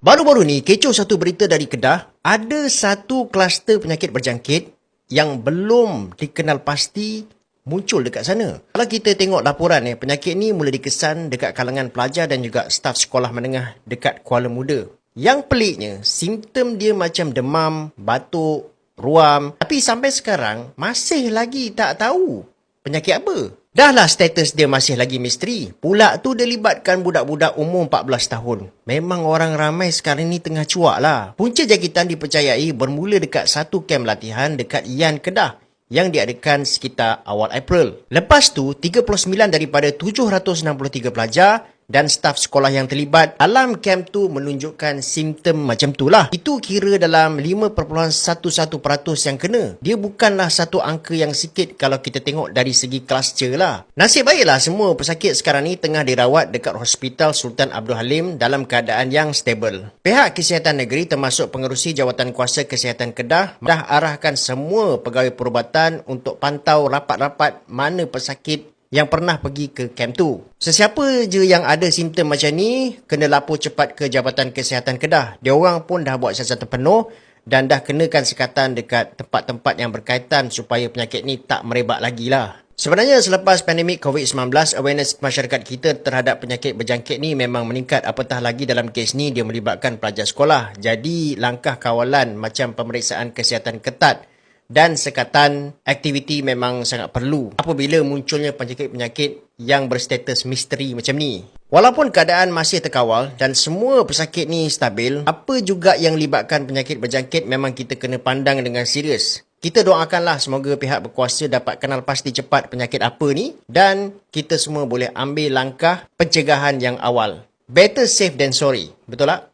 Baru-baru ni, kecoh satu berita dari Kedah, ada satu kluster penyakit berjangkit yang belum dikenal pasti muncul dekat sana. Kalau kita tengok laporan ni, penyakit ni mula dikesan dekat kalangan pelajar dan juga staf sekolah menengah dekat Kuala Muda. Yang peliknya, simptom dia macam demam, batuk, ruam. Tapi sampai sekarang, masih lagi tak tahu penyakit apa. Dah lah status dia masih lagi misteri. Pula tu dia libatkan budak-budak umur 14 tahun. Memang orang ramai sekarang ni tengah cuak lah. Punca jangkitan dipercayai bermula dekat satu kem latihan dekat Yan Kedah yang diadakan sekitar awal April. Lepas tu, 39 daripada 763 pelajar dan staf sekolah yang terlibat dalam kem tu menunjukkan simptom macam tu lah. Itu kira dalam 5.11% yang kena. Dia bukanlah satu angka yang sikit kalau kita tengok dari segi kluster lah. Nasib baiklah semua pesakit sekarang ni tengah dirawat dekat Hospital Sultan Abdul Halim dalam keadaan yang stable. Pihak Kesihatan Negeri termasuk pengerusi Jawatan Kuasa Kesihatan Kedah dah arahkan semua pegawai perubatan untuk pantau rapat-rapat mana pesakit yang pernah pergi ke kem tu. Sesiapa je yang ada simptom macam ni, kena lapor cepat ke Jabatan Kesihatan Kedah. Dia orang pun dah buat siasatan penuh dan dah kenakan sekatan dekat tempat-tempat yang berkaitan supaya penyakit ni tak merebak lagi lah. Sebenarnya selepas pandemik COVID-19, awareness masyarakat kita terhadap penyakit berjangkit ni memang meningkat apatah lagi dalam kes ni dia melibatkan pelajar sekolah. Jadi langkah kawalan macam pemeriksaan kesihatan ketat dan sekatan aktiviti memang sangat perlu apabila munculnya penyakit-penyakit yang berstatus misteri macam ni. Walaupun keadaan masih terkawal dan semua pesakit ni stabil, apa juga yang libatkan penyakit berjangkit memang kita kena pandang dengan serius. Kita doakanlah semoga pihak berkuasa dapat kenal pasti cepat penyakit apa ni dan kita semua boleh ambil langkah pencegahan yang awal. Better safe than sorry. Betul tak?